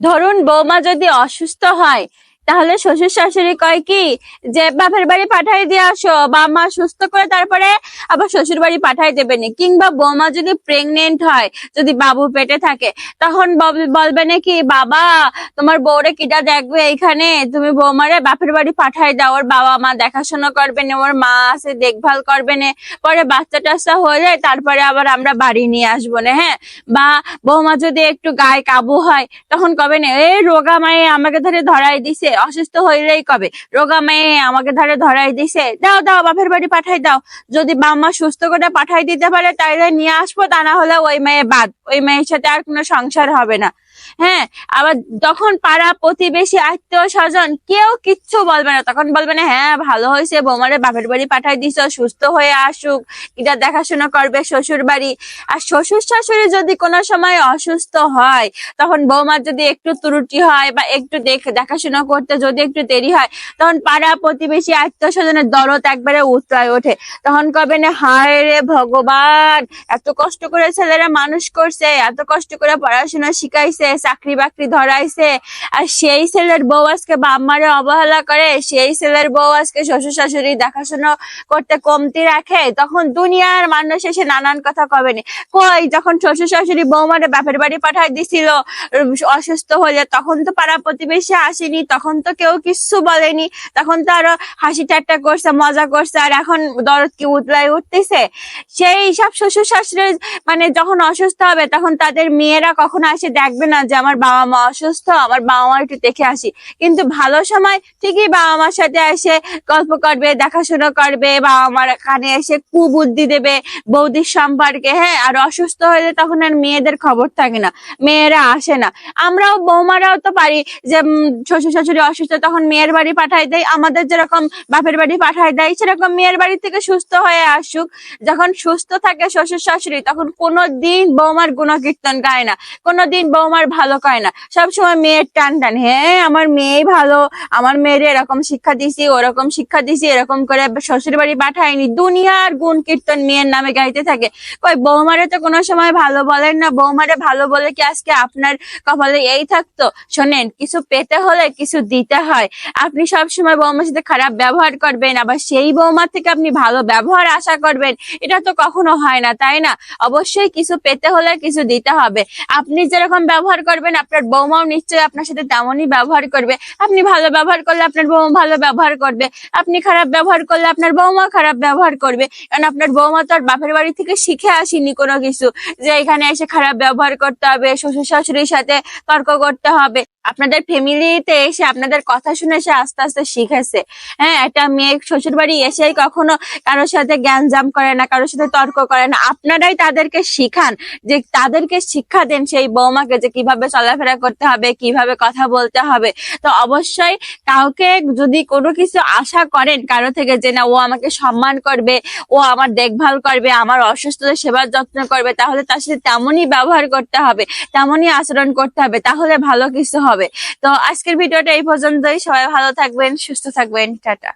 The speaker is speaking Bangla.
ধরুন বৌমা যদি অসুস্থ হয় তাহলে শ্বশুর শাশুড়ি কয় কি? যে বাপের বাড়ি পাঠাই দিয়ে আসো বা মা সুস্থ করে তারপরে আবার শ্বশুর বাড়ি পাঠাই দেবেন কিংবা বৌমা যদি প্রেগনেন্ট হয়, যদি বাবু পেটে থাকে, তখন বল- বলবে নাকি, বাবা, তোমার বউরে কিটা দেখবে এইখানে? তুমি বৌমারে বাপের বাড়ি পাঠাই দাও, ওর বাবা মা দেখাশোনা করবে না, ওর মা আছে, দেখভাল করবে না। পরে বাচ্চা টাচ্চা হয়ে যায়, তারপরে আবার আমরা বাড়ি নিয়ে আসব না হ্যাঁ? বা বৌমা যদি একটু গায়ে কাবু হয়, তখন কবে না, এই রোগা মায়ে আমাকে ধরে ধরাই দিছে অসুস্থ হইলেই কবে? রোগা মেয়ে আমাকে ধরে ধরাই দিছে। দাও দাও, বাপের বাড়ি পাঠাই দাও। যদি বাম্মা সুস্থ করে পাঠাই দিতে পারে, তাইলে নিয়ে আসব, তা না হলে ওই মেয়ে বাদ। ওই মেয়ের সাথে আর কোনো সংসার হবে না। হ্যাঁ আবার তখন পাড়া প্রতিবেশী, আত্মীয় স্বজন কেউ কিচ্ছু বলবে না। তখন বলবে না হ্যাঁ ভালো হয়েছে, বৌমারে বাপের বাড়ি পাঠাই দিস, সুস্থ হয়ে আসুক, এটা দেখাশোনা করবে শ্বশুর বাড়ি। আর শ্বশুর শাশুড়ি যদি কোনো সময় অসুস্থ হয়, তখন বৌমার যদি একটু ত্রুটি হয় বা একটু দেখ, দেখাশোনা করতে যদি একটু দেরি হয়, তখন পাড়া প্রতিবেশী, আত্মীয় স্বজনের দরদ একবারে উতরায় ওঠে। তখন কবে না, হায় রে ভগবান, এত কষ্ট করে ছেলেরা মানুষ করছে, এত কষ্ট করে পড়াশোনা শিখাইছে চাকরি বাকরি ধরাইছে। আর সেই ছেলের বউ আজকে বাম্মারে অবহেলা করে, সেই ছেলের বউ আজকে শ্বশুর শাশুড়ি দেখাশোনা করতে কমতি রাখে, তখন দুনিয়ার মানুষ এসে নানান কথা কবেনি কই, যখন শ্বশুর শাশুড়ি বৌমারে বাপের বাড়ি পাঠাই দিছিল, অসুস্থ হলে তখন তো পাড়া প্রতিবেশী আসেনি, তখন তো কেউ কিচ্ছু বলেনি, তখন তো আরও হাসি ঠাট্টা করছে, মজা করছে, আর এখন দরদ কি উতলায় উঠতেছে? সেই সব শ্বশুর শাশুড়ি মানে যখন অসুস্থ হবে, তখন তাদের মেয়েরা কখনো আসে দেখবে না যে আমার বাবা মা অসুস্থ, আমার বাবা মা একটু দেখে আসি। কিন্তু ভালো সময় ঠিকই বাবা মার সাথে এসে গল্প করবে, দেখাশোনা করবে, বাবা মার কানে এসে কুবুদ্ধি দেবে, বৌদির সম্পর্কে হ্যাঁ আর অসুস্থ হলে তখন আর মেয়েদের খবর থাকে না, মেয়েরা আসে না। আমরাও বৌমারাও তো পারি যে শ্বশুর শাশুড়ি অসুস্থ তখন মেয়ের বাড়ি পাঠাই দেয়, আমাদের যেরকম বাপের বাড়ি পাঠাই দেয়, সেরকম মেয়ের বাড়ি থেকে সুস্থ হয়ে আসুক। যখন সুস্থ থাকে শ্বশুর শাশুড়ি, তখন কোনো দিন বৌমার গুণকীর্তন গায় না, কোনোদিন বৌমার ভালো কয় না। সবসময় মেয়ের টান টান হ্যাঁ আমার মেয়েই ভালো, আমার মেয়ের এরকম শিক্ষা দিছি, ওরকম শিক্ষা দিছি, এরকম করে শ্বশুর বাড়ি পাঠায়নি, দুনিয়ার গুণ কীর্তন মেয়ের নামে গাইতে থাকে। কই, বৌমারে তো কোনো সময় ভালো বলেন না, বৌমারে ভালো বলে কি আজকে আপনার কপালে এই থাকতো? শোনেন, কিছু পেতে হলে কিছু দিতে হয়। আপনি সব সময় বৌমার সাথে খারাপ ব্যবহার করবেন, আবার সেই বৌমার থেকে আপনি ভালো ব্যবহার আশা করবেন, এটা তো কখনো হয় না, তাই না? অবশ্যই কিছু পেতে হলে কিছু দিতে হবে। আপনি যেরকম ব্যবহার করবেন, আপনার বৌমাও নিশ্চয়ই আপনার সাথে তেমনই ব্যবহার করবে। আপনি ভালো ব্যবহার করলে আপনার বৌমা ভালো ব্যবহার করবে। আপনি খারাপ ব্যবহার করলে আপনার বৌমা খারাপ ব্যবহার করবে। কারণ আপনার বৌমা তো আর বাপের বাড়ি থেকে শিখে আসেনি কোনো কিছু। যে এখানে এসে খারাপ ব্যবহার করতে হবে, শ্বশুর শাশুড়ির সাথে তর্ক করতে হবে। আপনাদের ফ্যামিলিতে এসে আপনাদের কথা শুনে সে আস্তে আস্তে শিখেছে। হ্যাঁ একটা মেয়ে শ্বশুর বাড়ি এসেই কখনো কারোর সাথে জ্ঞানজাম করে না, কারোর সাথে তর্ক করে না। আপনারাই তাদেরকে শিখান যে তাদেরকে শিক্ষা দেন সেই বৌমাকে যে কীভাবে চলাফেরা করতে হবে, কীভাবে কথা বলতে হবে। তো অবশ্যই কাউকে যদি কোনো কিছু আশা করেন কারও থেকে যে, না, ও আমাকে সম্মান করবে, ও আমার দেখভাল করবে, আমার অসুস্থতা সেবার যত্ন করবে, তাহলে তার সাথে তেমনই ব্যবহার করতে হবে, তেমনই আচরণ করতে হবে, তাহলে ভালো কিছু হবে। তো আজকের ভিডিওটা এই পর্যন্তই। সবাই ভালো থাকবেন সুস্থ থাকবেন। টাটা।